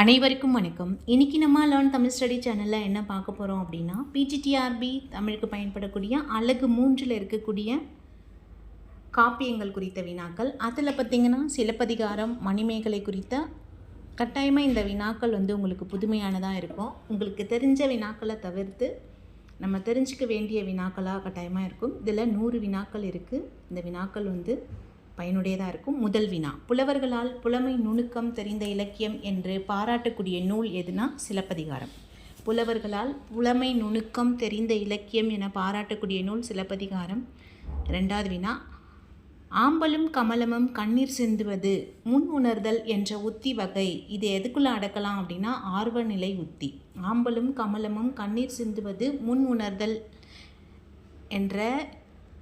அனைவருக்கும் வணக்கம். இன்னைக்கு நம்ம லேர்ன் தமிழ் ஸ்டடி சேனலில் என்ன பார்க்க போகிறோம் அப்படின்னா பிஜிடிஆர்பி தமிழுக்கு பயன்படக்கூடிய அழகு மூன்றில் இருக்கக்கூடிய காப்பியங்கள் குறித்த வினாக்கள். அதில் பார்த்திங்கன்னா சிலப்பதிகாரம் மணிமேகலை குறித்த கட்டாயமாக இந்த வினாக்கள் வந்து உங்களுக்கு புதுமையானதாக இருக்கும். உங்களுக்கு தெரிஞ்ச வினாக்களை தவிர்த்து நம்ம தெரிஞ்சுக்க வேண்டிய வினாக்களாக கட்டாயமாக இருக்கும். இதில் நூறு வினாக்கள் இருக்குது இந்த வினாக்கள் வந்து பயனுடையதாக இருக்கும். முதல் வினா. புலவர்களால் புலமை நுணுக்கம் தெரிந்த இலக்கியம் என்று பாராட்டக்கூடிய நூல் எதுனா சிலப்பதிகாரம். புலவர்களால் புலமை நுணுக்கம் தெரிந்த இலக்கியம் என பாராட்டக்கூடிய நூல் சிலப்பதிகாரம். ரெண்டாவது வினா. ஆம்பலும் கமலமும் கண்ணீர் சிந்துவது முன் உணர்தல் என்ற உத்தி வகை. இது எதுக்குள்ளே அடக்கலாம் அப்படின்னா ஆர்வநிலை உத்தி. ஆம்பலும் கமலமும் கண்ணீர் சிந்துவது முன் உணர்தல் என்ற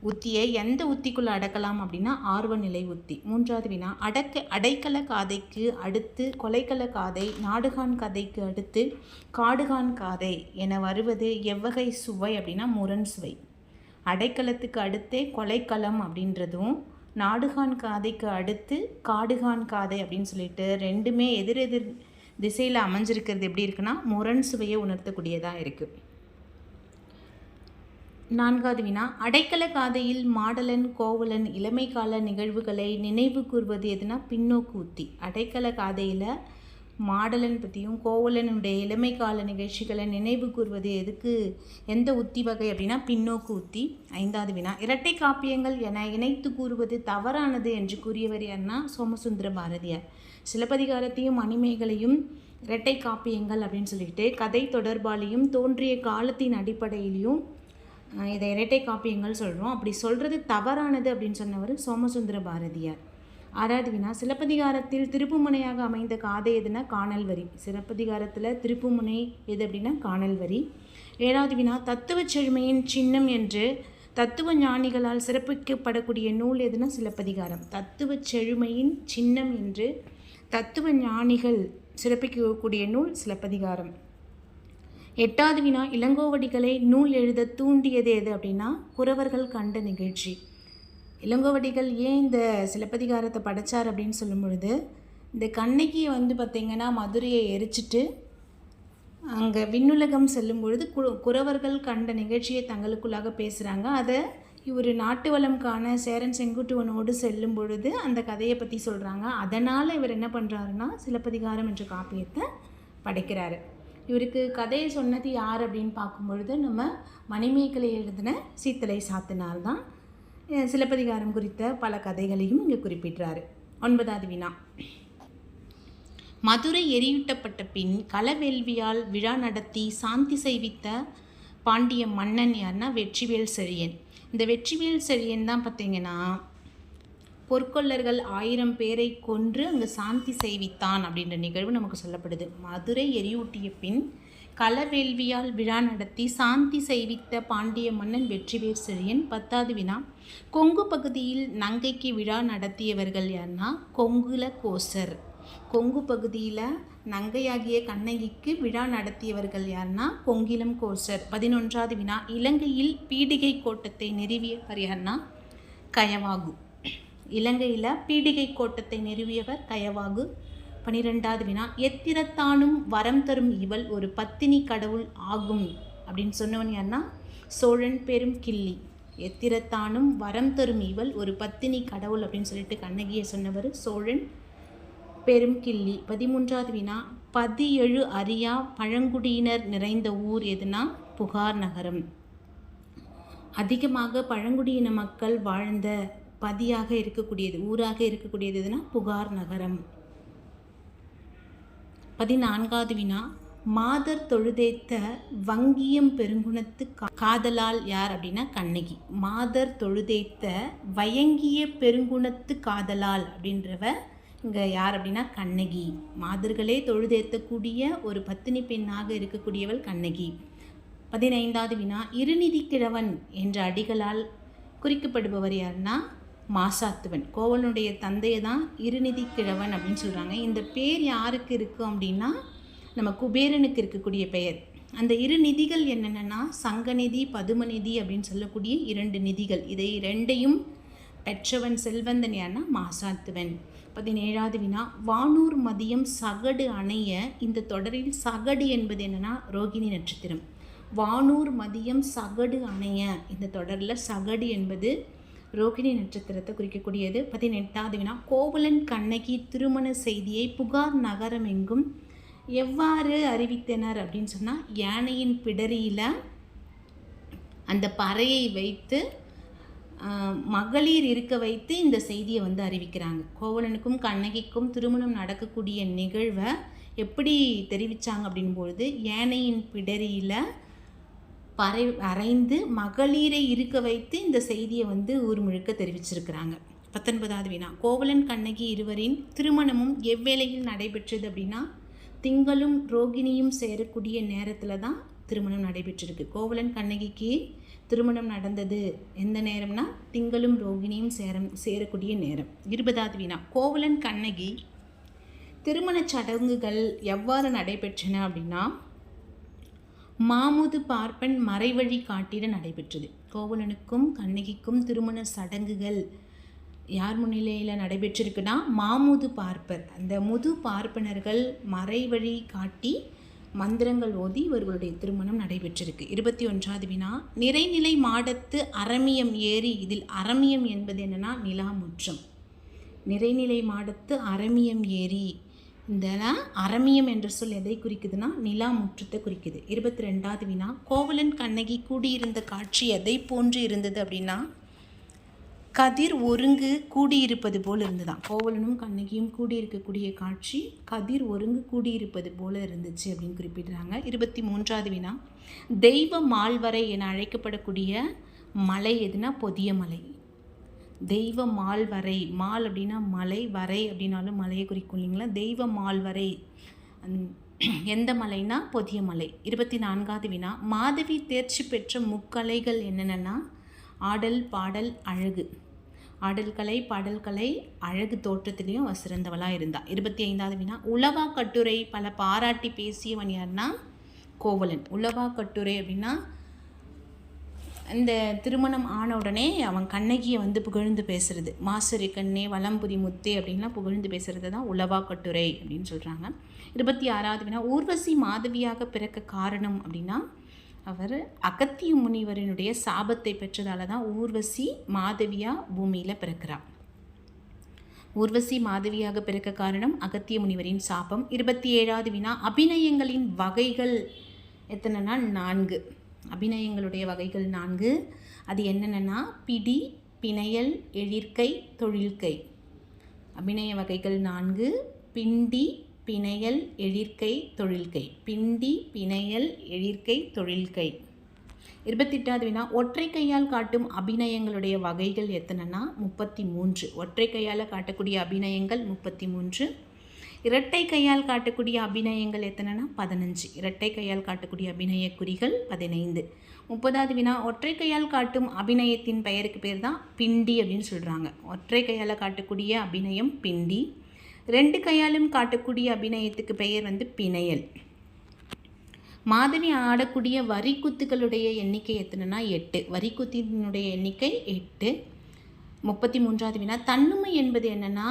உத்தியை எந்த உத்திக்குள்ளே அடக்கலாம் அப்படின்னா ஆர்வநிலை உத்தி. மூன்றாவது வினா அடக்க அடைக்கல காதைக்கு அடுத்து கொலைக்கல காதை நாடுகான் கதைக்கு அடுத்து காடுகான் காதை என வருவது எவ்வகை சுவை அப்படின்னா முரண் சுவை. அடைக்கலத்துக்கு அடுத்தே கொலைக்களம் அப்படின்றதும் நாடுகான் காதைக்கு அடுத்து காடுகான் காதை அப்படின்னு சொல்லிட்டு ரெண்டுமே எதிரெதிர் திசையில் அமைஞ்சிருக்கிறது எப்படி இருக்குன்னா முரண் சுவையை உணர்த்தக்கூடியதாக இருக்குது நான்காவது வினா. அடைக்கல காதையில் மாடலன் கோவலன் இளமை கால நிகழ்வுகளை நினைவு கூறுவது எதுனா பின்னோக்கு உத்தி அடைக்கல காதையில் மாடலன் பற்றியும் கோவலனுடைய இளமை கால நிகழ்ச்சிகளை நினைவு கூறுவது எதுக்கு? எந்த உத்தி வகை அப்படின்னா பின்னோக்கு உத்தி ஐந்தாவது வினா. இரட்டை காப்பியங்கள் என இணைத்து கூறுவது தவறானது என்று கூறியவர் யாருன்னா சோமசுந்தர பாரதியார். சிலப்பதிகாரத்தையும் மணிமேகலையும் இரட்டை காப்பியங்கள் அப்படின்னு சொல்லிட்டு கதை தொடர்பாலையும் தோன்றிய காலத்தின் அடிப்படையிலையும் இதை இரட்டை காப்பியங்கள் சொல்கிறோம் அப்படி சொல்கிறது தவறானது அப்படின்னு சொன்னவர் சோமசுந்தர பாரதியார். ஆறாவது வினா சிலப்பதிகாரத்தில் திருப்புமுனையாக அமைந்த காதை எதுனா காணல் வரி சிலப்பதிகாரத்தில் திருப்புமுனை எது அப்படின்னா காணல் வரி ஏழாவது வினா தத்துவச் செழுமையின் சின்னம் என்று தத்துவ ஞானிகளால் சிறப்பிக்கப்படக்கூடிய நூல் எதுனா சிலப்பதிகாரம். தத்துவச் செழுமையின் சின்னம் என்று தத்துவ ஞானிகள் சிறப்பிக்கக்கூடிய நூல் சிலப்பதிகாரம். எட்டாவது வினா இளங்கோவடிகளை நூல் எழுத தூண்டியது எது அப்படின்னா குறவர்கள் கண்ட நிகழ்ச்சி. இளங்கோவடிகள் ஏன் இந்த சிலப்பதிகாரத்தை படைச்சார் அப்படின்னு சொல்லும் பொழுது இந்த கண்ணகியை வந்து பார்த்திங்கன்னா மதுரையை எரிச்சிட்டு அங்கே விண்ணுலகம் செல்லும் பொழுது கு குறவர்கள் கண்ட நிகழ்ச்சியை தங்களுக்குள்ளாக பேசுகிறாங்க அதை இவர் நாட்டு வளம் காண சேரன் செங்குட்டுவனோடு செல்லும் பொழுது அந்த கதையை பற்றி சொல்கிறாங்க அதனால் இவர் என்ன பண்ணுறாருன்னா சிலப்பதிகாரம் என்ற காப்பியத்தை படைக்கிறாரு. இவருக்கு கதையை சொன்னது யார் அப்படின்னு பார்க்கும் பொழுது நம்ம மணிமேகலை எழுதின சீத்தலை சாத்தினார் தான். சிலப்பதிகாரம் குறித்த பல கதைகளையும் இங்கே குறிப்பிட்டார் ஒன்பதாவது வினா. மதுரை எரியூட்டப்பட்ட பின் களவேள்வியால் விழா நடத்தி சாந்தி செய்வித்த பாண்டிய மன்னன் யாருன்னா வெற்றிவேல் செழியன். இந்த வெற்றிவேல் செழியன் தான் பார்த்தீங்கன்னா பொற்கொள்ளர்கள் ஆயிரம் பேரை கொன்று அங்கு சாந்தி செய்வித்தான் அப்படின்ற நிகழ்வு நமக்கு சொல்லப்படுது. மதுரை எரியூட்டிய பின் களவேள்வியால் விழா நடத்தி சாந்தி செய்வித்த பாண்டிய மன்னன் வெற்றிவேர் செழியன் பத்தாவது வினா. கொங்கு பகுதியில் நங்கைக்கு விழா நடத்தியவர்கள் யாருன்னா கொங்குல கோசர் கொங்கு பகுதியில் நங்கையாகிய கண்ணகிக்கு விழா நடத்தியவர்கள் யாருன்னா கொங்கிலம் கோசர். பதினொன்றாவது வினா இலங்கையில் பீடிகை கோட்டத்தை நிறுவியவர் யாருன்னா கயவாகு. இலங்கையில் பீடிகை கோட்டத்தை நிறுவியவர் கயவாகு. பனிரெண்டாவது வினா எத்திரத்தானும் வரம் தரும் இவள் ஒரு பத்தினி கடவுள் ஆகும் அப்படின்னு சொன்னவன் யாருன்னா சோழன் பெரும் கிள்ளி. எத்திரத்தானும் வரம் தரும் இவள் ஒரு பத்தினி கடவுள் அப்படின்னு சொல்லிட்டு கண்ணகியை சொன்னவர் சோழன் பெரும் கிள்ளி. பதிமூன்றாவது வினா பதியெழு அரியா பழங்குடியினர் நிறைந்த ஊர் எதுனா புகார் நகரம். அதிகமாக பழங்குடியின மக்கள் வாழ்ந்த பதியாக இருக்கக்கூடியது ஊராக இருக்கக்கூடியது எதுனா புகார் நகரம். பதினான்காவது வினா மாதர் தொழுதேத்த வங்கியம் பெருங்குணத்து கா- காதலால் யார் அப்படின்னா கண்ணகி. மாதர் தொழுதேத்த வயங்கிய பெருங்குணத்து காதலால் அப்படின்றவ இங்கே யார் அப்படின்னா கண்ணகி. மாதர்களே தொழுதேத்தக்கூடிய ஒரு பத்தினி பெண்ணாக இருக்கக்கூடியவள் கண்ணகி. பதினைந்தாவது வினா இருநிதி கிழவன் என்ற அடிகளால் குறிக்கப்படுபவர் யாருன்னா மாசாத்துவன். கோவலனுடைய தந்தையை தான் இருநிதி கிழவன் அப்படின்னு சொல்கிறாங்க இந்த பேர் யாருக்கு இருக்கும் அப்படின்னா நம்ம குபேரனுக்கு இருக்கக்கூடிய பெயர். அந்த இரு நிதிகள் என்னென்னா சங்கநிதி பதுமநிதி அப்படின்னு சொல்லக்கூடிய இரண்டு நிதிகள். இதை ரெண்டையும் பெற்றவன் செல்வந்தன் யார்னா மாசாத்துவன். பதினேழாவது வினா வானூர் மதியம் சகடு அணைய இந்த தொடரில் சகடு என்பது என்னன்னா ரோகிணி நட்சத்திரம். வானூர் மதியம் சகடு அணைய இந்த தொடரில் சகடு என்பது ரோகிணி நட்சத்திரத்தை குறிக்கக்கூடியது. பதினெட்டாவது வினா கோவலன் கண்ணகி திருமண செய்தியை புகார் நகரம் எங்கும் எவ்வாறு அறிவித்தனர் அப்படின்னு சொன்னால் யானையின் பிடரியில் அந்த பறையை வைத்து மகளிர் இருக்க வைத்து இந்த செய்தியை வந்து அறிவிக்கிறாங்க. கோவலனுக்கும் கண்ணகிக்கும் திருமணம் நடக்கக்கூடிய நிகழ்வை எப்படி தெரிவித்தாங்க அப்படின்பொழுது யானையின் பிடரியில் பறை அரைந்து மகளிரை இருக்க வைத்து இந்த செய்தியை வந்து ஊர் முழுக்க தெரிவிச்சிருக்கிறாங்க. பத்தொன்பதாவது வினா. கோவலன் கண்ணகி இருவரின் திருமணமும் எவ்வேளையில் நடைபெற்றது அப்படின்னா திங்களும் ரோகிணியும் சேரக்கூடிய நேரத்தில் தான் திருமணம் நடைபெற்றிருக்கு. கோவலன் கண்ணகிக்கு திருமணம் நடந்தது எந்த நேரம்னா திங்களும் ரோகிணியும் சேர சேரக்கூடிய நேரம். இருபதாவது வினா. கோவலன் கண்ணகி திருமணச் சடங்குகள் எவ்வாறு நடைபெற்றன அப்படின்னா மாமுது பார்ப்பன் மறைவழி காட்டிட நடைபெற்றது. கோவலனுக்கும் கண்ணகிக்கும் திருமண சடங்குகள் யார் முன்னிலையில் நடைபெற்றிருக்குன்னா மாமுது பார்ப்பர். அந்த முது பார்ப்பனர்கள் மறைவழி காட்டி மந்திரங்கள் ஓதி இவர்களுடைய திருமணம் நடைபெற்றிருக்கு. இருபத்தி ஒன்றாவது வினா நிறைநிலை மாடத்து அரமியம் ஏறி இதில் அரமியம் என்பது என்னன்னா நிலாமுற்றம் நிறைநிலை மாடத்து அரமியம் ஏரி இந்த அரமியம் என்ற சொல் எதை குறிக்குதுன்னா நிலா முற்றத்தை குறிக்குது. இருபத்தி ரெண்டாவது வினா கோவலன் கண்ணகி கூடியிருந்த காட்சி எதை போன்று இருந்தது அப்படின்னா? கதிர் ஒருங்கு கூடியிருப்பது போல் இருந்துதான் கோவலனும் கண்ணகியும் கூடியிருக்கக்கூடிய காட்சி கதிர் ஒருங்கு கூடியிருப்பது போல இருந்துச்சு அப்படின்னு குறிப்பிடுறாங்க. இருபத்தி மூன்றாவது வினா தெய்வ மால்வரை என அழைக்கப்படக்கூடிய மலை எதுனா? பொதிய மலை. தெய்வ மால்வரை மால் அப்படின்னா மலை வரை அப்படின்னாலும் மலையை குறிக்கும் இல்லைங்களா? தெய்வ மால்வரை எந்த மலைனா பொதிய மலை. இருபத்தி நான்காவது வினா. மாதவி தேர்ச்சி பெற்ற முக்கலைகள் என்னென்னா ஆடல் பாடல் அழகு. ஆடல்கலை பாடல்கலை அழகு தோற்றத்திலையும் அவ சிறந்தவளாக இருந்தா. இருபத்தி ஐந்தாவது வினா. உலவா கட்டுரை பல பாராட்டி பேசியவன் யாருன்னா கோவலன். உலவா கட்டுரை அப்படின்னா இந்த திருமணம் ஆன உடனே அவன் கண்ணகியை வந்து புகழ்ந்து பேசுறது. மாசரி கண்ணே வலம்புரி முத்தே அப்படின்லாம் புகழ்ந்து பேசுறது தான் உலவா கட்டுரை அப்படின்னு சொல்கிறாங்க இருபத்தி ஆறாவது வினா ஊர்வசி மாதவியாக பிறக்க காரணம் அப்படின்னா அவர் அகத்திய முனிவரினுடைய சாபத்தை பெற்றதால தான் ஊர்வசி மாதவியா பூமியில் பிறக்கிறார் ஊர்வசி மாதவியாக பிறக்க காரணம் அகத்திய முனிவரின் சாபம். இருபத்தி ஏழாவது வினா அபிநயங்களின் வகைகள் எத்தனைனா நான்கு. அபிநயங்களுடைய வகைகள் நான்கு. அது என்னென்னா பிடி பிணையல் எழிற்கை தொழில்கை அபிநய வகைகள் நான்கு. பிண்டி பிணையல் எழிற்கை தொழில்கை பிண்டி பிணையல் எழிற்கை தொழில்கை இருபத்தெட்டாவது வினா ஒற்றை கையால் காட்டும் அபிநயங்களுடைய வகைகள் எத்தனைனா? முப்பத்தி மூன்று. ஒற்றை கையால் காட்டக்கூடிய அபிநயங்கள் முப்பத்தி மூன்று. இரட்டை கையால் காட்டக்கூடிய அபிநயங்கள் எத்தனைனா? பதினஞ்சு. இரட்டை கையால் காட்டக்கூடிய அபிநய குறிகள் பதினைந்து. முப்பதாவது வினா ஒற்றை கையால் காட்டும் அபிநயத்தின் பெயருக்கு பேர் தான் பிண்டி அப்படின்னு சொல்கிறாங்க ஒற்றை கையால் காட்டக்கூடிய அபிநயம் பிண்டி. ரெண்டு கையாலும் காட்டக்கூடிய அபிநயத்துக்கு பெயர் வந்து பிணையல். மாதவி ஆடக்கூடிய வரிக்குத்துகளுடைய எண்ணிக்கை எத்தனைனா? எட்டு. வரிக்குத்தினுடைய எண்ணிக்கை எட்டு. முப்பத்தி மூன்றாவது வினா தன்னுமை என்பது என்னன்னா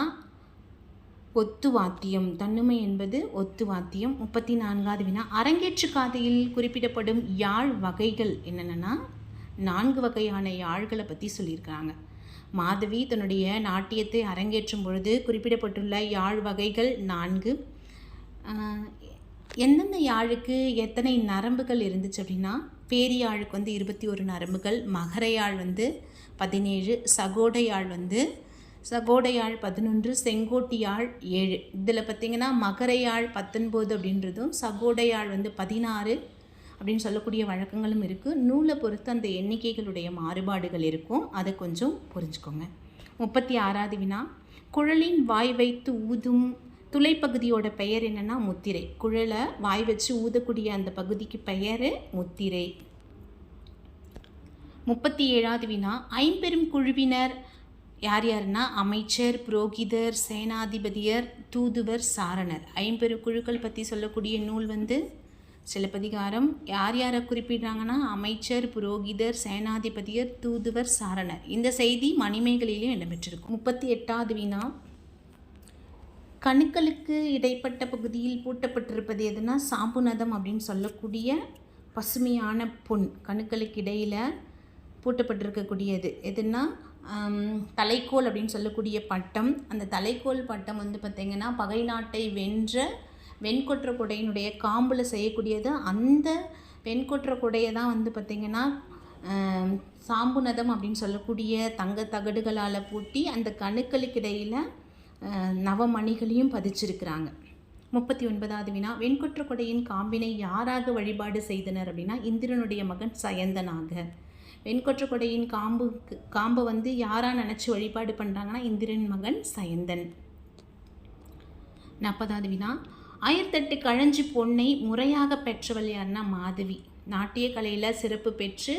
ஒத்து வாத்தியம். தன்னுமை என்பது ஒத்து வாத்தியம். முப்பத்தி நான்காவது வினா. அரங்கேற்று காதையில் குறிப்பிடப்படும் யாழ் வகைகள் என்னென்னா நான்கு வகையான யாழ்களை பற்றி சொல்லியிருக்காங்க. மாதவி தன்னுடைய நாட்டியத்தை அரங்கேற்றும் பொழுது குறிப்பிடப்பட்டுள்ள யாழ் வகைகள் நான்கு. எந்தெந்த யாழுக்கு எத்தனை நரம்புகள் இருந்துச்சு அப்படின்னா? பேரியாழுக்கு வந்து இருபத்தி ஒரு நரம்புகள். மகரையாழ் வந்து பதினேழு. சகோடையாழ் வந்து சகோடையாழ் பதினொன்று செங்கோட்டியாழ் ஏழு. இதில் பார்த்திங்கன்னா மகரையாழ் பத்தொன்பது அப்படின்றதும் சகோடையாழ் வந்து பதினாறு அப்படின்னு சொல்லக்கூடிய வழக்கங்களும் இருக்குது நூலை பொறுத்து அந்த எண்ணிக்கைகளுடைய மாறுபாடுகள் இருக்கும். அதை கொஞ்சம் புரிஞ்சுக்கோங்க. முப்பத்தி ஆறாவது வினா. குழலின் வாய் வைத்து ஊதும் துளைப்பகுதியோட பெயர் என்னென்னா முத்திரை. குழலை வாய் வச்சு ஊதக்கூடிய அந்த பகுதிக்கு பெயர் முத்திரை. முப்பத்தி ஏழாவது வினா. ஐம்பெரும் குழுவினர் யார் யாருன்னா அமைச்சர் புரோகிதர் சேனாதிபதியர் தூதுவர் சாரணர். ஐம்பெரு குழுக்கள் பற்றி சொல்லக்கூடிய நூல் வந்து சிலப்பதிகாரம். யார் யாரை குறிப்பிடுறாங்கன்னா அமைச்சர் புரோகிதர் சேனாதிபதியர் தூதுவர் சாரணர். இந்த செய்தி மணிமேகலையிலும் இடம்பெற்றிருக்கும். முப்பத்தி எட்டாவது வினா கணுக்களுக்கு இடைப்பட்ட பகுதியில் பூட்டப்பட்டிருப்பது எதுனா சாம்புநதம் அப்படின்னு சொல்லக்கூடிய பசுமையான பொன் கணுக்களுக்கு இடையில் பூட்டப்பட்டிருக்கக்கூடியது. எதுனா தலைக்கோல் அப்படின்னு சொல்லக்கூடிய பட்டம். அந்த தலைக்கோல் பட்டம் வந்து பார்த்திங்கன்னா பகை நாட்டை வென்ற வெண்கொற்ற குடையினுடைய காம்பில் செய்யக்கூடியது. அந்த வெண்கொற்ற குடையை தான் வந்து பார்த்திங்கன்னா சாம்புநதம் அப்படின்னு சொல்லக்கூடிய தங்க தகடுகளால் பூட்டி அந்த கணுக்களுக்கிடையில் நவமணிகளையும் பதிச்சிருக்கிறாங்க. முப்பத்தி ஒன்பதாவது வினா. வெண்கொற்ற கொடையின் காம்பினை யாராக வழிபாடு செய்தனர் அப்படின்னா இந்திரனுடைய மகன் சயந்தனாக. வெண்கொற்ற கொடையின் காம்பு காம்பை வந்து யாராக நினச்சி வழிபாடு பண்ணுறாங்கன்னா இந்திரன் மகன் சயந்தன். நாற்பதாவது வினா. ஆயிரத்தெட்டு கழஞ்சி பொன்னை முறையாக பெற்றவள் யாருன்னா மாதவி. நாட்டிய கலையில் சிறப்பு பெற்று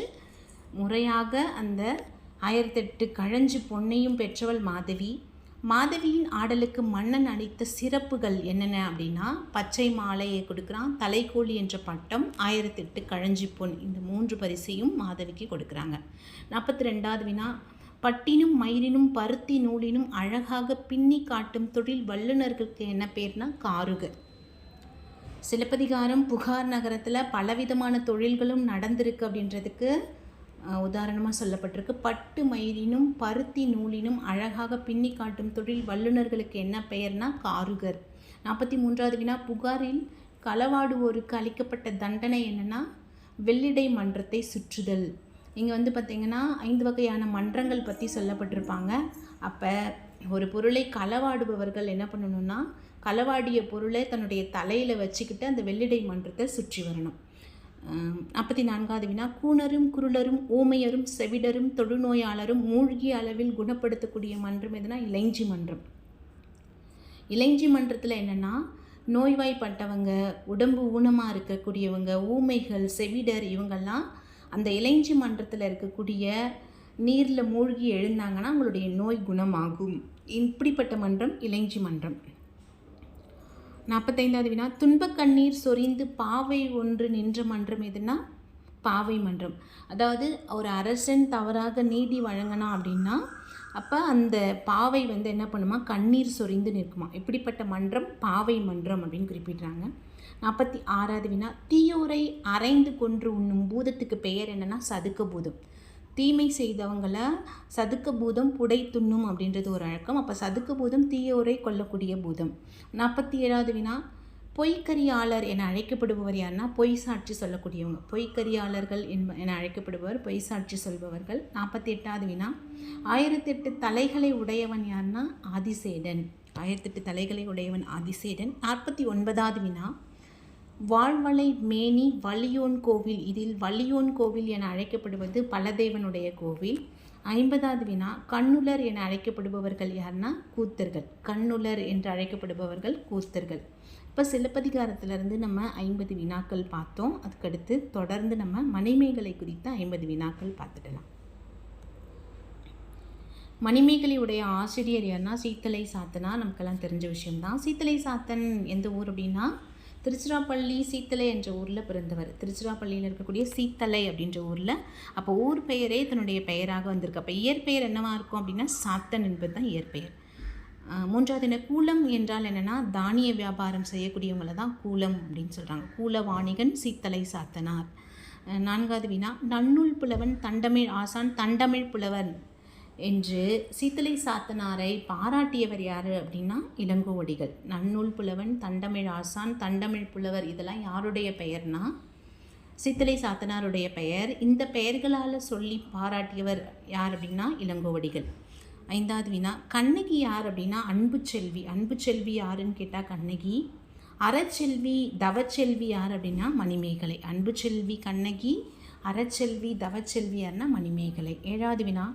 முறையாக அந்த ஆயிரத்தெட்டு கழஞ்சி பொன்னையும் பெற்றவள் மாதவி. மாதவியின் ஆடலுக்கு மன்னன் அளித்த சிறப்புகள் என்னென்ன அப்படின்னா பச்சை மாலையை கொடுக்குறான் தலைக்கோழி என்ற பட்டம் ஆயிரத்தெட்டு கழஞ்சி பொன் இந்த மூன்று பரிசையும் மாதவிக்கு கொடுக்குறாங்க. நாற்பத்தி ரெண்டாவது வினா பட்டினும் மயிரினும் பருத்தி நூலினும் அழகாக பின்னி காட்டும் தொழில் வல்லுநர்களுக்கு என்ன பேர்னா காருகர். சிலப்பதிகாரம் புகார் நகரத்தில் பலவிதமான தொழில்களும் நடந்திருக்கு அப்படின்றதுக்கு உதாரணமாக சொல்லப்பட்டிருக்கு. பட்டு மயிரினும் பருத்தி நூலினும் அழகாக பின்னி காட்டும் தொழில் வல்லுநர்களுக்கு என்ன பெயர்னா காருகர். நாற்பத்தி மூன்றாவது வினா புகாரில் களவாடுவோருக்கு அளிக்கப்பட்ட தண்டனை என்னென்னா வெள்ளிடை மன்றத்தை சுற்றுதல். இங்கே வந்து பார்த்திங்கன்னா ஐந்து வகையான மன்றங்கள் பற்றி சொல்லப்பட்டிருப்பாங்க. அப்போ ஒரு பொருளை களவாடுபவர்கள் என்ன பண்ணணும்னா களவாடிய பொருளை தன்னுடைய தலையில் வச்சுக்கிட்டு அந்த வெள்ளிடை மன்றத்தை சுற்றி வரணும். நாற்பத்தி நான்காவது வினா கூணரும் குருளரும் ஊமையரும் செவிடரும் தொழுநோயாளரும் மூழ்கிய அளவில் குணப்படுத்தக்கூடிய மன்றம் எதுனா இளைஞ்சி மன்றம். இளைஞ்சி மன்றத்தில் என்னென்னா நோய்வாய்ப்பட்டவங்க உடம்பு ஊனமாக இருக்கக்கூடியவங்க ஊமைகள் செவிடர் இவங்கெல்லாம் அந்த இளைஞ்சி மன்றத்தில் இருக்கக்கூடிய நீரில் மூழ்கி எழுந்தாங்கன்னா அவங்களுடைய நோய் குணமாகும். இப்படிப்பட்ட மன்றம் இளைஞ்சி மன்றம். நாற்பத்தைந்தாவது வினா துன்பக் கண்ணீர் சொரிந்து பாவை ஒன்று நின்ற மன்றம் எதுனா பாவை மன்றம். அதாவது ஒரு அரசன் தவறாக நீதி வழங்கினா அப்படின்னா அப்போ அந்த பாவை வந்து என்ன பண்ணுமா? கண்ணீர் சொரிந்து நிற்குமா? இப்படிப்பட்ட மன்றம்? பாவை மன்றம் அப்படின்னு குறிப்பிடுறாங்க. நாற்பத்தி ஆறாவது வினா தீயோரை அரைந்து கொன்று உண்ணும் பூதத்துக்கு பெயர் என்னென்னா சதுக்க பூதம். தீமை செய்தவங்கள சதுக்க பூதம் புடை துண்ணும் அப்படின்றது ஒரு வழக்கம் அப்போ சதுக்க பூதம் தீயோரை கொல்லக்கூடிய பூதம். நாற்பத்தி ஏழாவது வினா பொய்க்கரியாளர் என அழைக்கப்படுபவர் யாருன்னா பொய் சாட்சி சொல்லக்கூடியவங்க. பொய்க்கரியாளர்கள் என்ப என அழைக்கப்படுபவர் பொய் சாட்சி சொல்பவர்கள். நாற்பத்தி எட்டாவது வினா. ஆயிரத்தெட்டு தலைகளை உடையவன் யாருன்னா ஆதிசேடன். ஆயிரத்தெட்டு தலைகளை உடையவன் ஆதிசேடன். நாற்பத்தி ஒன்பதாவது வினா. வாழ்வளை மேனி வலியோன் கோவில். இதில் வலியோன் கோவில் என அழைக்கப்படுவது பலதேவனுடைய கோவில். ஐம்பதாவது வினா. கண்ணுலர் என அழைக்கப்படுபவர்கள் யாருன்னா கூத்தர்கள். கண்ணுலர் என்று அழைக்கப்படுபவர்கள் கூத்தர்கள். இப்போ சிலப்பதிகாரத்திலிருந்து நம்ம ஐம்பது வினாக்கள் பார்த்தோம். அதுக்கடுத்து தொடர்ந்து நம்ம மணிமேகலை குறித்த ஐம்பது வினாக்கள் பார்த்துடலாம். மணிமேகலையுடைய ஆசிரியர் யாருன்னா சீத்தலை சாத்தனா. நமக்கெல்லாம் தெரிஞ்ச விஷயம்தான். சீத்தலை சாத்தன் எந்த ஊர் அப்படின்னா? திருச்சிராப்பள்ளி சீத்தலை என்ற ஊரில் பிறந்தவர். திருச்சிராப்பள்ளியில் இருக்கக்கூடிய சீத்தலை அப்படின்ற ஊரில். அப்போ ஊர் பெயரே தன்னுடைய பெயராக வந்திருக்கு. அப்போ இயற்பெயர் என்னவாக இருக்கும் அப்படின்னா சாத்தன் என்பது தான் இயற்பெயர். மூன்றாவது என்ன? கூலம் என்றால் என்னென்னா தானிய வியாபாரம் செய்யக்கூடியவங்கள தான் கூலம் அப்படின்னு சொல்கிறாங்க கூல வாணிகன் சீத்தலை சாத்தனார். நான்காவது வினா நன்னூல் புலவன் தண்டமிழ் ஆசான் தண்டமிழ் புலவன் என்று சீத்தலை சாத்தனாரை பாராட்டியவர் யார் அப்படின்னா இளங்கோவடிகள். நன்னூல் புலவன் தண்டமிழ் ஆசான் தண்டமிழ் புலவர் இதெல்லாம் யாருடைய பெயர்னா சித்தலை சாத்தனாருடைய பெயர். இந்த பெயர்களால் சொல்லி பாராட்டியவர் யார் அப்படின்னா இளங்கோவடிகள். ஐந்தாவது வினா கண்ணகி யார் அப்படின்னா அன்பு செல்வி. அன்பு செல்வி யாருன்னு கேட்டால் கண்ணகி. அறச்செல்வி தவச்செல்வி யார் அப்படின்னா மணிமேகலை. அன்பு செல்வி கண்ணகி. அறச்செல்வி தவச்செல்வி யார்னா மணிமேகலை. ஏழாவது வினா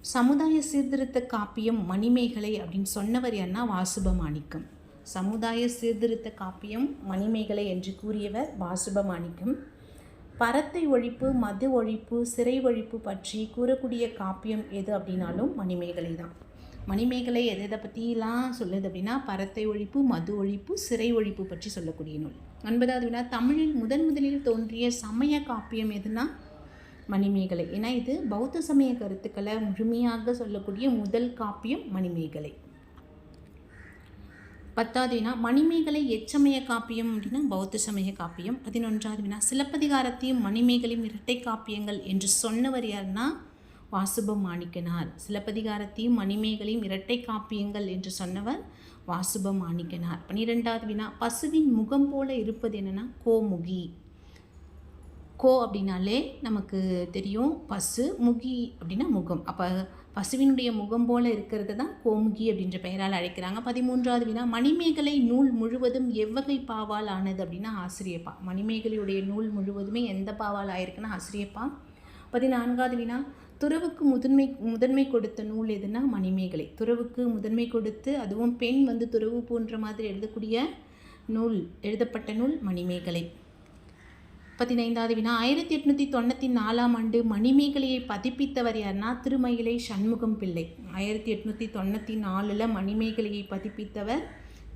சமுதாய சீர்திருத்த காப்பியம் மணிமேகலை அப்படின்னு சொன்னவர் யாருன்னா வாசுபமாணிக்கம். சமுதாய சீர்திருத்த காப்பியம் மணிமேகலை என்று கூறியவர் வாசுபமாணிக்கம். பரத்தை ஒழிப்பு மது ஒழிப்பு சிறை ஒழிப்பு பற்றி கூறக்கூடிய காப்பியம் எது அப்படின்னாலும் மணிமேகலை தான். மணிமேகலை எதை எதை பற்றிலாம் சொல்லுது அப்படின்னா பரத்தை ஒழிப்பு மது ஒழிப்பு சிறை ஒழிப்பு பற்றி சொல்லக்கூடிய நூல். ஒன்பதாவது வினா தமிழில் முதன் முதலில் தோன்றிய சமய காப்பியம் எதுனா? மணிமேகலை. ஏன்னா இது பௌத்த சமய கருத்துக்களை முழுமையாக சொல்லக்கூடிய முதல் காப்பியம் மணிமேகலை. பத்தாவது வினா மணிமேகலை எச்சமய காப்பியம் அப்படின்னா பௌத்த சமய காப்பியம். பதினொன்றாவது வினா சிலப்பதிகாரத்தையும் மணிமேகலையும் இரட்டை காப்பியங்கள் என்று சொன்னவர் யாருன்னா வாசுப மாணிக்கனார் சிலப்பதிகாரத்தையும் மணிமேகலையும் இரட்டை காப்பியங்கள் என்று சொன்னவர் வாசுப மாணிக்கனார் பன்னிரெண்டாவது வினா பசுவின் முகம் போல இருப்பது என்னன்னா கோமுகி. கோ அப்படின்னாலே நமக்கு தெரியும் பசு முகி அப்படின்னா முகம். அப்போ பசுவினுடைய முகம் போல இருக்கிறது தான் கோமுகி அப்படின்ற பெயரால் அழைக்கிறாங்க. பதிமூன்றாவது வினா மணிமேகலை நூல் முழுவதும் எவ்வகை பாவால் ஆனது அப்படின்னா ஆசிரியப்பா. மணிமேகலையுடைய நூல் முழுவதுமே எந்த பாவால் ஆயிருக்குன்னா ஆசிரியப்பா. பதினான்காவது வினா துறவுக்கு முதன்மை முதன்மை கொடுத்த நூல் எதுனா மணிமேகலை. துறவுக்கு முதன்மை கொடுத்து அதுவும் பெண் வந்து துறவு போன்ற மாதிரி எழுதக்கூடிய நூல் எழுதப்பட்ட நூல் மணிமேகலை. பதினைந்தாவது வினா. ஆயிரத்தி எட்நூற்றி தொண்ணூற்றி நாலாம் ஆண்டு மணிமேகலையை பதிப்பித்தவர் யாருன்னா திருமயிலை சண்முகம் பிள்ளை. ஆயிரத்தி எட்நூற்றி தொண்ணூற்றி நாலில் மணிமேகலையை பதிப்பித்தவர்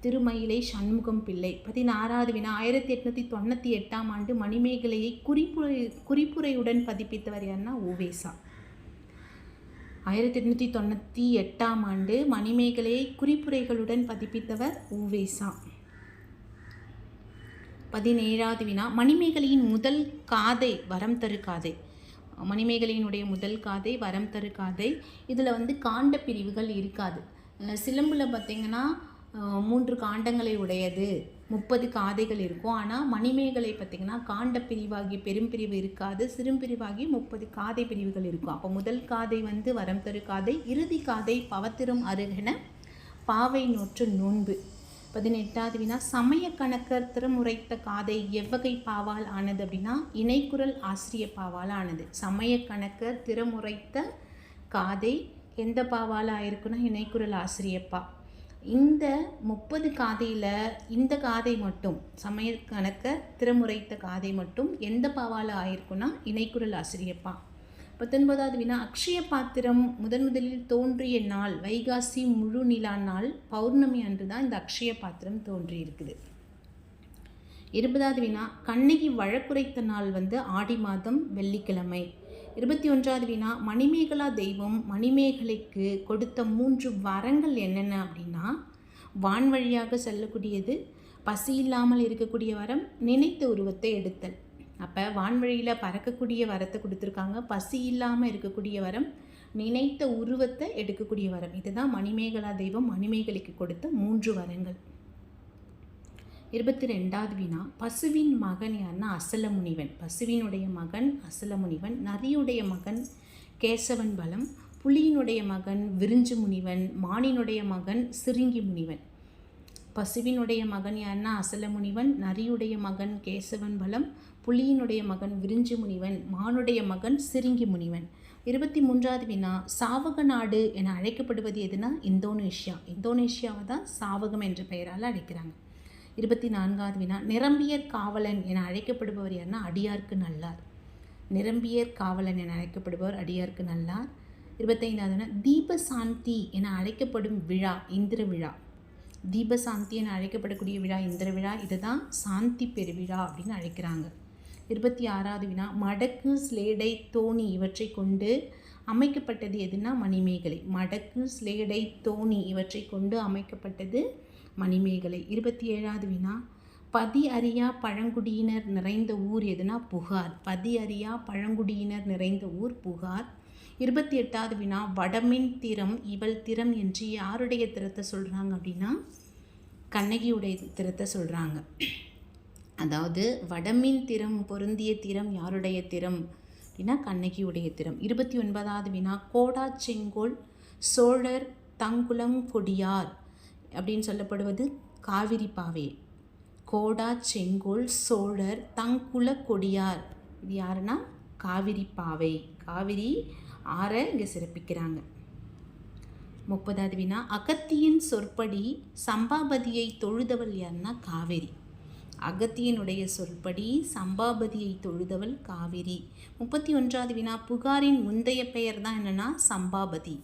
திருமயிலை சண்முகம் பிள்ளை. பதினாறாவது வினா. ஆயிரத்தி எட்நூற்றி தொண்ணூற்றி எட்டாம் ஆண்டு மணிமேகலையை குறிப்புரை குறிப்புரையுடன் பதிப்பித்தவர் யாருன்னா ஓவேசா. ஆயிரத்தி எட்நூற்றி தொண்ணூற்றி எட்டாம் ஆண்டு மணிமேகலையை குறிப்புரைகளுடன் பதிப்பித்தவர் ஊவேசா பதினேழாவது வினா மணிமேகலையின் முதல் காதை வரம் தரு காதை. மணிமேகலையினுடைய முதல் காதை வரம் தரு காதை. இதில் வந்து காண்ட பிரிவுகள் இருக்காது. சிலம்பில் பார்த்திங்கன்னா மூன்று காண்டங்களை உடையது. முப்பது காதைகள் இருக்கும். ஆனால் மணிமேகலை பார்த்திங்கன்னா காண்ட பிரிவாகி பெரும்பிரிவு இருக்காது. சிறும்பிரிவாகி முப்பது காதை பிரிவுகள் இருக்கும். அப்போ முதல் காதை வந்து வரம் தரு காதை இறுதி காதை பவத்திரும் அருகென பாவை நோற்று நோன்பு. பதினெட்டாவது வினா சமய கணக்கர் திருமுறைத்த காதை எவ்வகை பாவால் ஆனது அப்படின்னா இணைக்குரல் ஆசிரிய பாவால் ஆனது. சமய கணக்கர் திறமுறைத்த காதை எந்த பாவால் ஆயிருக்குன்னா இணைக்குரல் ஆசிரியப்பா. இந்த முப்பது காதையில் இந்த காதை மட்டும் சமய கணக்கர் திறமுறைத்த காதை மட்டும் எந்த பாவால் ஆயிருக்குன்னா இணைக்குரல் ஆசிரியப்பா. பத்தொன்பதாவது வினா அக்ஷய பாத்திரம் முதன் முதலில் தோன்றிய நாள் வைகாசி முழு நிலா நாள் பௌர்ணமி அன்று தான் இந்த அக்ஷய பாத்திரம் தோன்றியிருக்குது. இருபதாவது வினா கண்ணகி வழக்குரைத்த நாள் வந்து ஆடி மாதம் வெள்ளிக்கிழமை. இருபத்தி ஒன்றாவது வினா மணிமேகலா தெய்வம் மணிமேகலைக்கு கொடுத்த மூன்று வரங்கள் என்னென்ன அப்படின்னா வான் வழியாக செல்லக்கூடியது பசி இல்லாமல் இருக்கக்கூடிய வரம் நினைத்த உருவத்தை எடுத்தல். அப்போ வான்வழியில் பறக்கக்கூடிய வரத்தை கொடுத்துருக்காங்க. பசி இல்லாமல் இருக்கக்கூடிய வரம் நினைத்த உருவத்தை எடுக்கக்கூடிய வரம். இதுதான் மணிமேகலா தெய்வம் மணிமேகலைக்கு கொடுத்த மூன்று வரங்கள். இருபத்தி ரெண்டாவது வினா பசுவின் மகன் யாருன்னா அசல முனிவன் பசுவினுடைய மகன் அசல முனிவன் நரியுடைய மகன் கேசவன் பலம் புலியினுடைய மகன் விரிஞ்சு முனிவன் மானினுடைய மகன் சிறுங்கி முனிவன் பசுவினுடைய மகன் யாருன்னா அசல முனிவன் நரியுடைய மகன் கேசவன் பலம் புலியினுடைய மகன் விரிஞ்சு முனிவன் மானுடைய மகன் சிறுங்கி முனிவன். இருபத்தி மூன்றாவது வினா சாவக நாடு என அழைக்கப்படுவது எதுனா இந்தோனேஷியா. இந்தோனேஷியாவை தான் சாவகம் என்ற பெயரால் அழைக்கிறாங்க. இருபத்தி நான்காவது வினா நிரம்பியர் காவலன் என அழைக்கப்படுபவர் யாருன்னா அடியார்க்கு நல்லார். நிரம்பியர் காவலன் என அழைக்கப்படுபவர் அடியார்க்கு நல்லார். இருபத்தைந்தாவதுனா தீபசாந்தி என அழைக்கப்படும் விழா இந்திர விழா. தீபசாந்தி என அழைக்கப்படக்கூடிய விழா இந்திர விழா இதுதான் சாந்தி பெருவிழா அப்படின்னு அழைக்கிறாங்க. இருபத்தி ஆறாவது வினா மடக்கு ஸ்லேடை தோணி இவற்றை கொண்டு அமைக்கப்பட்டது எதுனா மணிமேகலை. மடக்கு ஸ்லேடை தோணி இவற்றை கொண்டு அமைக்கப்பட்டது மணிமேகலை. இருபத்தி ஏழாவது வினா பதி அறியா பழங்குடியினர் நிறைந்த ஊர் எதுனா புகார். பதி அறியா பழங்குடியினர் நிறைந்த ஊர் புகார். இருபத்தி எட்டாவது வினா வடமின் திறம் இவள் திறம் என்று யாருடைய திறத்தை சொல்கிறாங்க அப்படின்னா கண்ணகியுடைய திறத்தை சொல்கிறாங்க அதாவது வடமின் திறம் பொருந்திய திறம் யாருடைய திறம்? அப்படின்னா கண்ணகியுடைய திறம். இருபத்தி ஒன்பதாவது வினா கோடா செங்கோல் சோழர் தங்குளம் கொடியார் அப்படின்னு சொல்லப்படுவது காவிரி பாவே. கோடா செங்கோல் சோழர் தங்குல கொடியார். இது யாருன்னா? காவிரி பாவை. காவிரி ஆற இங்கே சிறப்பிக்கிறாங்க. முப்பதாவது வினா அகத்தியின் சொற்படி சம்பாபதியை தொழுதவள் யாருன்னா? காவேரி. அகத்தியனுடைய சொற்படி சம்பாபதியை தொழுதவள் காவிரி. முப்பத்தி ஒன்றாவது வினா புகாரின் முந்தைய பெயர் தான் என்னன்னா சம்பாபதி.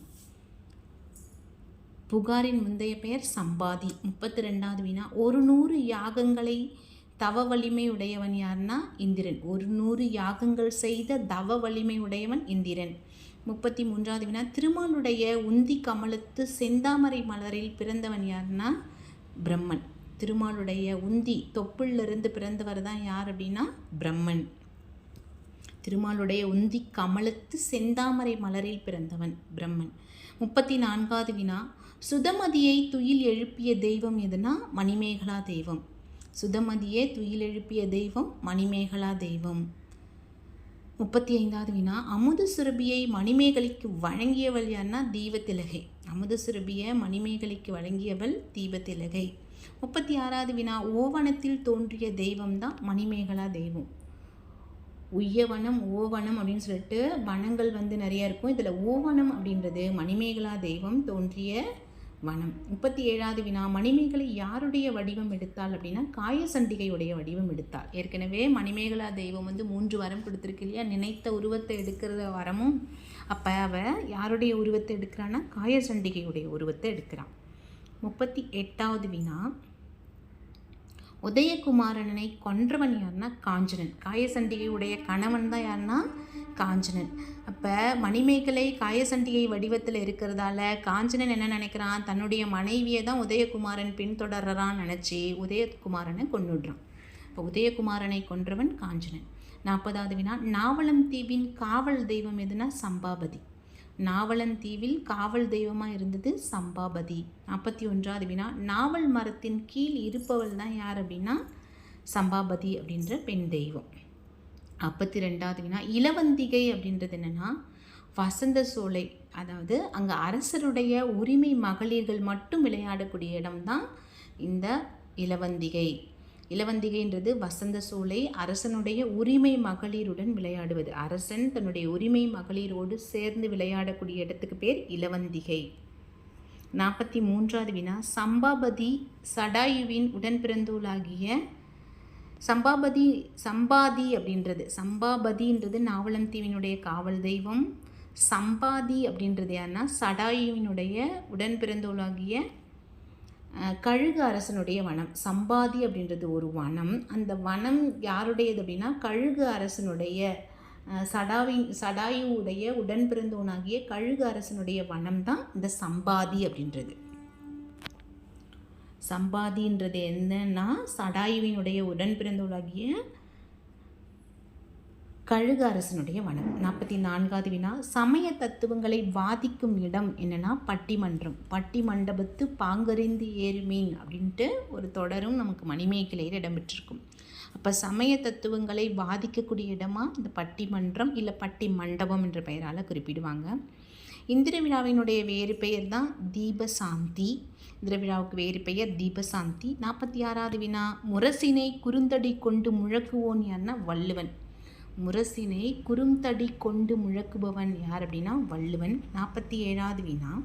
புகாரின் முந்தைய பெயர் சம்பாதி. முப்பத்தி ரெண்டாவது வினா ஒரு நூறு யாகங்களை தவ வலிமை உடையவன் யாருன்னா இந்திரன். ஒரு நூறு யாகங்கள் செய்த தவ வலிமை உடையவன் இந்திரன். முப்பத்தி மூன்றாவது வினா திருமாலுடைய உந்தி கமலத்து செந்தாமரை மலரில் பிறந்தவன் யாருன்னா பிரம்மன். திருமாலுடைய உந்தி தொப்புளிலிருந்து பிறந்தவர் தான் யார் அப்படின்னா பிரம்மன். திருமாலுடைய உந்தி கமலத்து செந்தாமரை மலரில் பிறந்தவன் பிரம்மன். முப்பத்தி நான்காவது வினா சுதமதியை துயில் எழுப்பிய தெய்வம் எதுனா மணிமேகலா தெய்வம். சுதமதியை துயில் எழுப்பிய தெய்வம் மணிமேகலா தெய்வம். முப்பத்தி ஐந்தாவது வினா அமுது சுரபியை மணிமேகலைக்கு வழங்கியவள் யார்னா தீபத்திலகை. அமுது சுரபியை மணிமேகலைக்கு வழங்கியவள் தீபத்திலகை. முப்பத்தி ஆறாவது வினா ஓவனத்தில் தோன்றிய தெய்வம் தான் மணிமேகலா தெய்வம் உய்யவனம் ஓவனம் அப்படின்னு சொல்லிட்டு வனங்கள் வந்து நிறைய இருக்கும். இதில் ஓவனம் அப்படின்றது மணிமேகலா தெய்வம் தோன்றிய வனம். முப்பத்தி ஏழாவது வினா மணிமேகலை யாருடைய வடிவம் எடுத்தாள்? அப்படின்னா காயசண்டிகையுடைய வடிவம் எடுத்தாள். ஏற்கனவே மணிமேகலா தெய்வம் வந்து மூன்று வரம் கொடுத்துருக்கு இல்லையா? நினைத்த உருவத்தை எடுக்கிற வரமும் அப்போ அவ யாருடைய உருவத்தை எடுக்கிறான்னா காயசண்டிகையுடைய உருவத்தை எடுக்கிறான். முப்பத்தி எட்டாவது வினா உதயகுமாரனை கொன்றவன் யாருன்னா காஞ்சனன். காயசண்டிகையுடைய கணவன் தான் யாருன்னா காஞ்சனன். அப்போ மணிமேகலை காயசண்டிகை வடிவத்தில் இருக்கிறதால காஞ்சனன் என்ன நினைக்கிறான்? தன்னுடைய மனைவியை தான் உதயகுமாரன் பின்தொடர்றான்னு நினச்சி உதயகுமாரனை கொண்டுடுறான் இப்போ உதயகுமாரனை கொன்றவன் காஞ்சனன். நாற்பதாவது வினா நாவலம் தீவின் காவல் தெய்வம் எதுனா சம்பாபதி. நாவலந்தீவில் காவல் தெய்வமாக இருந்தது சம்பாபதி. நாற்பத்தி ஒன்றாவது வினா நாவல் மரத்தின் கீழ் இருப்பவள் தான் யார் அப்படின்னா சம்பாபதி அப்படின்ற பெண் தெய்வம். நாற்பத்தி ரெண்டாவது வினா இளவந்திகை அப்படின்றது என்னென்னா வசந்த சோலை. அதாவது அங்கே அரசருடைய உரிமை மகளிர்கள் மட்டும் விளையாடக்கூடிய இடம்தான் இந்த இளவந்திகை. இளவந்திகைன்றது வசந்த சூளை அரசனுடைய உரிமை மகளிருடன் விளையாடுவது. அரசன் தன்னுடைய உரிமை மகளிரோடு சேர்ந்து விளையாடக்கூடிய இடத்துக்கு பேர் இளவந்திகை. நாற்பத்தி மூன்றாவது வினா. சம்பாபதி சடாயுவின் உடன் பிறந்தோளாகிய சம்பாபதி சம்பாதி அப்படின்றது. சம்பாபதின்றது நாவலந்தீவினுடைய காவல் தெய்வம். சம்பாதி அப்படின்றது யாருன்னா சடாயுவினுடைய உடன் பிறந்தோளாகிய கழுகு அரசனுடைய வனம் சம்பாதி அப்படின்றது ஒரு வனம். அந்த வனம் யாருடையது அப்படின்னா கழுகு அரசனுடைய சடாவின் சடாயுடைய உடன் பிறந்தோனாகிய கழுகு அரசனுடைய வனம் தான் இந்த சம்பாதி அப்படின்றது. சம்பாதின்றது என்னன்னா சடாயுவினுடைய உடன் பிறந்தோளாகிய கழுகு அரசனுடைய வனம் நாற்பத்தி நான்காவது வினா சமய தத்துவங்களை வாதிக்கும் இடம் என்னென்னா பட்டிமன்றம். பட்டி மண்டபத்து பாங்கறிந்து ஏறுமீன் அப்படின்ட்டு ஒரு தொடரும் நமக்கு மணிமேகலையில் இடம்பெற்றிருக்கும். அப்போ சமய தத்துவங்களை வாதிக்கக்கூடிய இடமா இந்த பட்டிமன்றம் இல்லை பட்டி மண்டபம் என்ற பெயரால் குறிப்பிடுவாங்க. இந்திர விழாவினுடைய வேறு பெயர் தான் தீபசாந்தி. இந்திர விழாவுக்கு வேறு பெயர் தீபசாந்தி. நாற்பத்தி ஆறாவது வினா முரசினை குறுந்தடி கொண்டு முழக்குவோன் யாருன்னா வள்ளுவன். முரசினை குறுந்தடி கொண்டு முழக்குபவன் யார் அப்படின்னா வள்ளுவன். நாற்பத்தி ஏழாவது வினா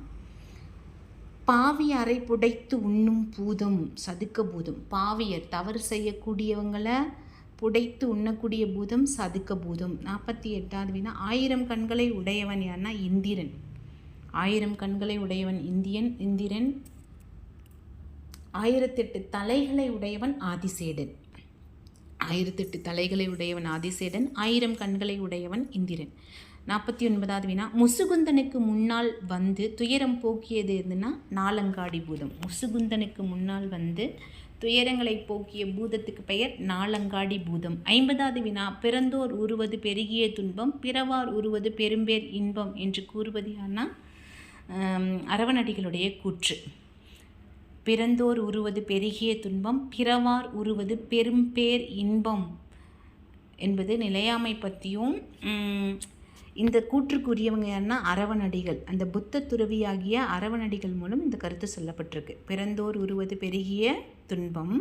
பாவி அறை புடைத்து உண்ணும் பூதம் சதுக்க பூதம். பாவியர் தவறு செய்யக்கூடியவங்களை புடைத்து உண்ணக்கூடிய பூதம் சதுக்க பூதம். நாற்பத்தி எட்டாவது வினா ஆயிரம் கண்களை உடையவன் யார்னா இந்திரன். ஆயிரம் கண்களை உடையவன் இந்தியன் இந்திரன். ஆயிரத்தெட்டு தலைகளை உடையவன் ஆதிசேடன். ஆயிரத்தெட்டு தலைகளை உடையவன் ஆதிசேடன் ஆயிரம் கண்களை உடையவன் இந்திரன். நாற்பத்தி ஒன்பதாவது வினா முசுகுந்தனுக்கு முன்னால் வந்து துயரம் போக்கியது எதுனா நாலங்காடி பூதம். முசுகுந்தனுக்கு முன்னால் வந்து துயரங்களை போக்கிய பூதத்துக்கு பெயர் நாலங்காடி பூதம். ஐம்பதாவது வினா பிறந்தோர் உருவது பெருகிய துன்பம் பிறவார் உருவது பெரும்பேர் இன்பம் என்று கூறுவது யார்னா அரவணடிகளுடைய கூற்று. பிறந்தோர் உருவது பெருகிய துன்பம் பிறவார் உருவது பெரும் பேர் இன்பம் என்பது நிலையாமை பற்றியும் இந்த கூற்றுக்குரியவங்க யாருன்னா அரவணடிகள். அந்த புத்த துறவியாகிய அரவணடிகள் மூலம் இந்த கருத்து சொல்லப்பட்டிருக்கு. பிறந்தோர் உருவது பெருகிய துன்பம்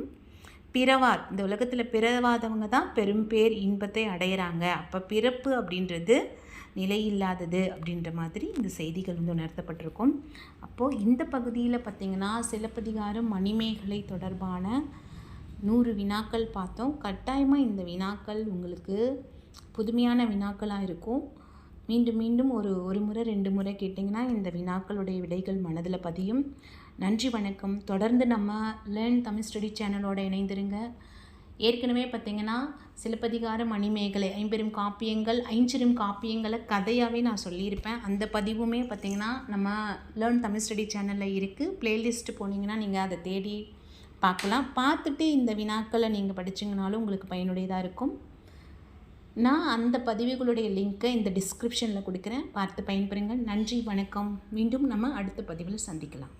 பிறவார். இந்த உலகத்தில் பிறவாதவங்க தான் பெரும் பேர் இன்பத்தை அடையிறாங்க. அப்போ பிறப்பு அப்படின்றது நிலையில்லாதது அப்படின்ற மாதிரி இந்த செய்திகள் வந்து உணர்த்தப்பட்டிருக்கும். அப்போது இந்த பகுதியில் பார்த்திங்கன்னா சிலப்பதிகாரம் மணிமேகலை தொடர்பான நூறு வினாக்கள் பார்த்தோம். கட்டாயமாக இந்த வினாக்கள் உங்களுக்கு புதுமையான வினாக்களாக இருக்கும். மீண்டும் மீண்டும் ஒரு ஒரு முறை ரெண்டு முறை கேட்டிங்கன்னா இந்த வினாக்களுடைய விடைகள் மனதில் பதியும். நன்றி வணக்கம். தொடர்ந்து நம்ம லேர்ன் தமிழ் ஸ்டடி சேனலோட இணைந்திருங்க. ஏற்கனவே பார்த்திங்கன்னா சிலப்பதிகார மணிமேகலை ஐம்பெரும் காப்பியங்கள் ஐஞ்சிரும் காப்பியங்களை கதையாகவே நான் சொல்லியிருப்பேன். அந்த பதிவுமே பார்த்திங்கன்னா நம்ம லேர்ன் தமிழ் ஸ்டடி சேனலில் இருக்குது ப்ளேலிஸ்ட்டு போனீங்கன்னா நீங்கள் அதை தேடி பார்க்கலாம். பார்த்துட்டு இந்த வினாக்களை நீங்கள் படிச்சிங்கனாலும் உங்களுக்கு பயனுடையதாக இருக்கும். நான் அந்த பதிவுகளுடைய லிங்க்கை இந்த டிஸ்கிரிப்ஷனில் கொடுக்குறேன். பார்த்து பயன்பெறுங்கள். நன்றி வணக்கம். மீண்டும் நம்ம அடுத்த பதிவில் சந்திக்கலாம்.